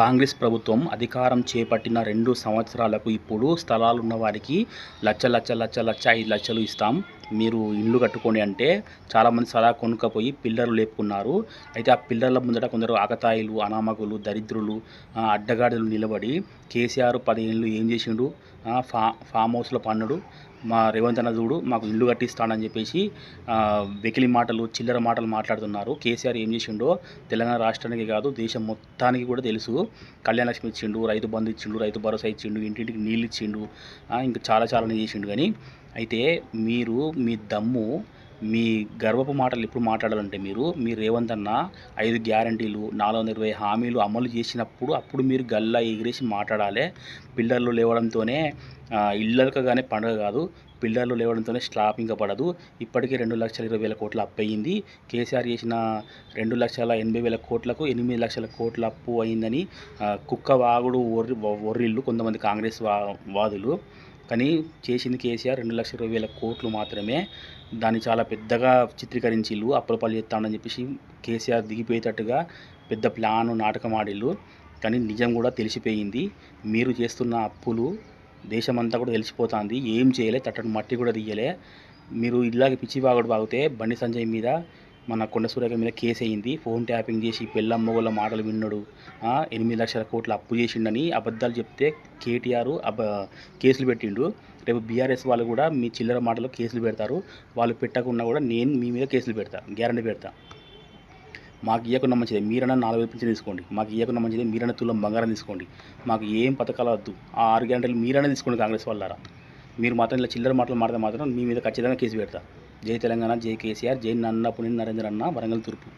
కాంగ్రెస్ ప్రభుత్వం అధికారం చేపట్టిన రెండు సంవత్సరాలకు ఇప్పుడు స్థలాలు ఉన్న వారికి లచ్చ లచ్చ లచ్చ లచ్చ ఐదు లక్షలు ఇస్తాం. మీరు ఇల్లు కట్టుకోండి అంటే చాలామంది సలహా కొనుక్కపోయి పిల్లర్లు లేపుకున్నారు. అయితే ఆ పిల్లర్ల ముందట కొందరు ఆకతాయిలు అనామకులు దరిద్రులు అడ్డగాడులు నిలబడి కేసీఆర్ పదిహేనులు ఏం చేసిండు? ఫా ఫామ్ హౌస్లో పన్నుడు మా రేవంత్ అన్న చూడు మాకు ఇల్లు కట్టిస్తానని చెప్పేసి వెకిలి మాటలు చిల్లర మాటలు మాట్లాడుతున్నారు. కేసీఆర్ ఏం చేసిండో తెలంగాణ రాష్ట్రానికి కాదు దేశం మొత్తానికి కూడా తెలుసు. కళ్యాణ లక్ష్మి ఇచ్చిండు రైతు బంధు ఇచ్చిండు రైతు భరోసా ఇచ్చిండు ఇంటింటికి నీళ్ళు ఇచ్చిండు. ఇంకా చాలా చాలానే చేసిండు. కానీ అయితే మీరు మీ దమ్ము మీ గర్వపు మాటలు ఎప్పుడు మాట్లాడాలంటే మీరు మీ రేవంత్ అన్న ఐదు గ్యారంటీలు నాలుగు వందల ఇరవై హామీలు అమలు చేసినప్పుడు అప్పుడు మీరు గల్లా ఎగిరేసి మాట్లాడాలి. పిల్లర్లు లేవడంతోనే ఆ, ఇళ్ళకగానే పండుగ కాదు. పిల్లర్లు లేవడంతోనే స్లాప్ ఇంకా పడదు. ఇప్పటికే రెండు లక్షల ఇరవై వేల కోట్ల అప్పు అయ్యింది కేసీఆర్ చేసిన రెండు లక్షల ఎనభై వేల కోట్లకు ఎనిమిది లక్షల కోట్ల అప్పు అయిందని కుక్క వాగుడు ఒర్రి ఒర్రిళ్ళు కొంతమంది కాంగ్రెస్ వా వాదులు. కానీ చేసింది కేసీఆర్ రెండు లక్షల ఇరవై వేల కోట్లు మాత్రమే. దాన్ని చాలా పెద్దగా చిత్రీకరించిళ్ళు అప్పుల పని చెప్పేసి కేసీఆర్ దిగిపోయేటట్టుగా పెద్ద ప్లాన్ నాటకం ఆడిళ్ళు. కానీ నిజం కూడా తెలిసిపోయింది. మీరు చేస్తున్న అప్పులు దేశమంతా కూడా తెలిసిపోతుంది. ఏం చేయలే తట్టని మట్టి కూడా తీయలే. మీరు ఇలాగే పిచ్చి బాగుడు బాగితే బండి సంజయ్ మీద మన కొండ సూర్యక మీద కేసు అయింది. ఫోన్ ట్యాపింగ్ చేసి పెళ్ళమ్మ వాళ్ళ మాటలు విన్నాడు. ఎనిమిది లక్షల కోట్లు అప్పు చేసిండని అబద్ధాలు చెప్తే కేటీఆర్ అబ కేసులు పెట్టిండు. రేపు బీఆర్ఎస్ వాళ్ళు కూడా మీ చిల్లర మాటలో కేసులు పెడతారు. వాళ్ళు పెట్టకుండా కూడా నేను మీ మీద కేసులు పెడతా గ్యారంటీ పెడతా. మాకు ఇవ్వకుండా మంచిది. మీరన్నా నాలుగు వేలు పింఛన్ తీసుకోండి. మాకు ఇవ్వకుండా మంచిది. మీరన్నా తులం బంగారం తీసుకోండి. మాకు ఏం పథకాలు వద్దు. ఆ ఆరు గంటలు మీరన్నా తీసుకోండి కాంగ్రెస్ వాళ్ళారా. మీరు మాత్రం ఇలా చిల్లర మాటలు మాట్లాడితే మాత్రం మీ మీద ఖచ్చితంగా కేసు పెడతా. జై తెలంగాణ జై కేసీఆర్ జై నన్న పుని నరేంద్ర అన్న వరంగల్ తూర్పు